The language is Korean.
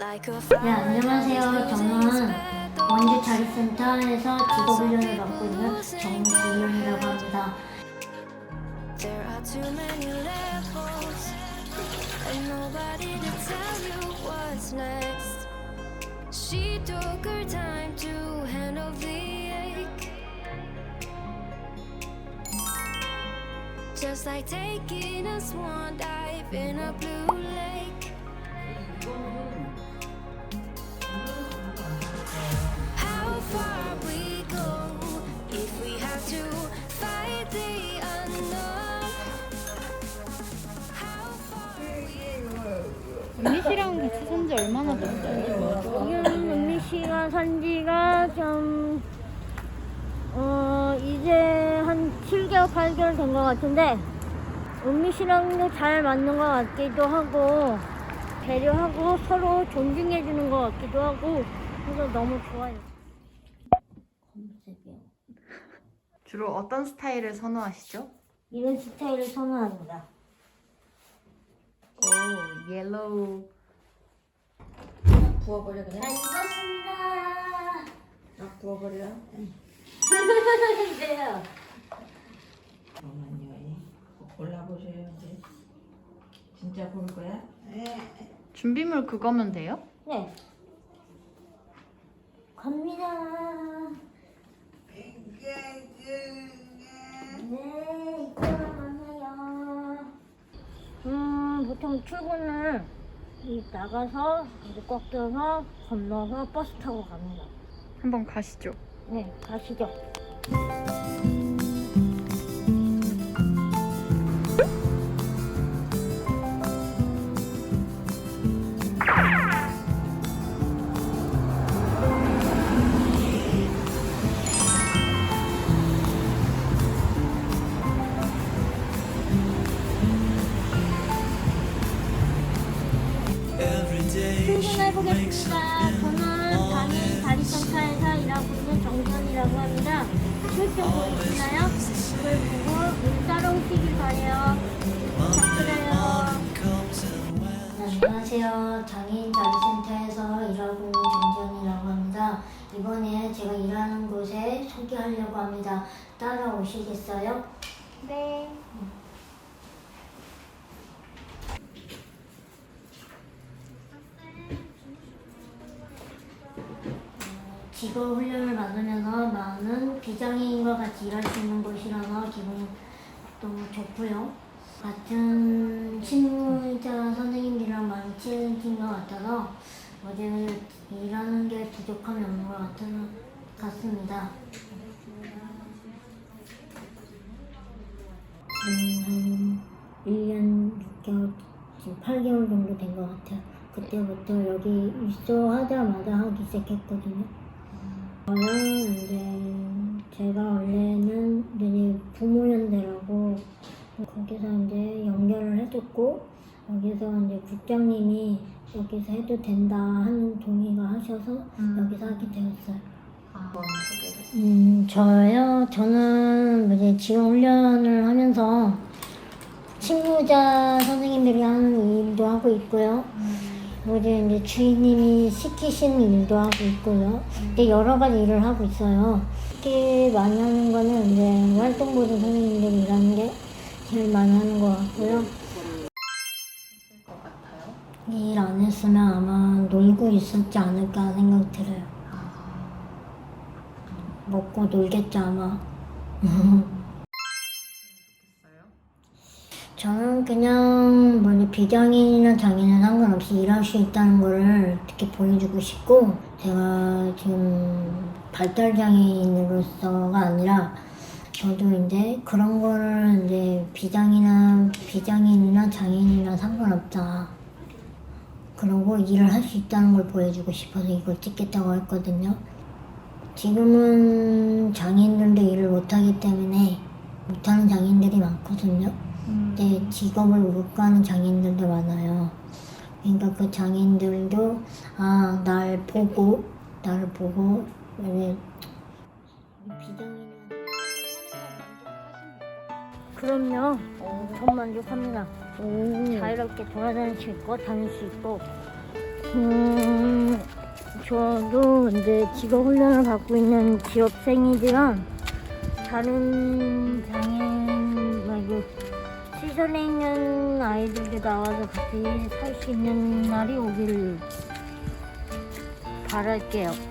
like a 네, 안녕하세요. 저는 원주 자립센터에서 직업훈련을 받고 있는 정지윤이라고 합니다. There are too many levels, and nobody to tell you what's next. She took her time to handle the ache. Just like taking a swan dive in a blue lake. 씨랑 같이 산 지 얼마나 됐어요? 지금 은미 씨가 산 지가 좀, 어, 이제 한 7개월, 8개월 된 것 같은데, 은미 씨랑도 잘 맞는 것 같기도 하고, 배려하고 서로 존중해주는 것 같기도 하고, 그래서 너무 좋아요. 주로 어떤 스타일을 선호하시죠? 이런 스타일을 선호합니다. 오, 옐로우. 부어버려 그냥? 잘 입었습니다. 아 부어버려? 네요. 잠깐만요 골라보셔야지 진짜 볼 거야? 준비물 그거면 돼요? 네. 갑니다. 네, 이따가 만나요. 음, 보통 출근을 이 나가서 이제 꽉 껴서 건너서 버스 타고 갑니다. 한번 가시죠. 네, 가시죠. 출근해보겠습니다. 저는 당일 다리센터에서 일하고 있는 정선이라고 합니다. 출근 보이시나요? 이걸 보고 일 따라오시길 바래요. 부탁드려요. 안녕하세요. 장애인 다리센터에서 일하고 있는 정선이라고 합니다. 이번에 제가 일하는 곳에 소개하려고 합니다. 따라오시겠어요? 네. 직업 훈련을 받으면서 많은 비장애인과 같이 일할 수 있는 곳이라서 너무 좋고요. 같은 실무자 선생님들이랑 많이 친해진 것 같아서 어제 일하는 게 부족함이 없는 것 같은, 같습니다. 음, 한 1년 6개월, 지금 8개월 정도 된 것 같아요. 그때부터 여기 입소하자마자 하기 시작했거든요. 저는 이제 제가 원래는 이제 부모연대라고 거기서 이제 연결을 해줬고 여기서 이제 국장님이 여기서 해도 된다 하는 동의가 하셔서 여기서 하게 되었어요. 소개를. 음, 저요? 저는 이제 지원 훈련을 하면서 친구자 선생님들이 하는 일도 하고 있고요. 어제 이제 주인님이 시키시는 일도 하고 있고요. 이제 여러 가지 일을 하고 있어요. 특히 많이 하는 거는 이제 활동보조 선생님들이 일하는 게 제일 많이 하는 것 같고요. 일 안 했으면 아마 놀고 있었지 않을까 생각 들어요. 먹고 놀겠죠 아마. 저는 그냥 뭐 비장애인이나 장애는 상관없이 일할 수 있다는 거를 이렇게 보여주고 싶고 제가 지금 발달 장애인으로서가 아니라 저도 이제 그런 거를 이제 비장이나 비장애인이나 장애인이나 상관없다. 그러고 일을 할 수 있다는 걸 보여주고 싶어서 이걸 찍겠다고 했거든요. 지금은 장애인들도 일을 못하기 때문에 못하는 장애인들이 많거든요. 네, 직업을 우습고하는 장애인들도 많아요. 그러니까 그 장애인들도 아, 날 보고 나를 보고 왜 비장애인 그럼요. 엄청 만족합니다. 자유롭게 돌아다닐 수 있고 다닐 수 있고 음, 저도 이제 직업 훈련을 받고 있는 지업생이지만 다른 장애인 말고 시설에 있는 아이들도 나와서 같이 살 수 있는 날이 오기를 바랄게요.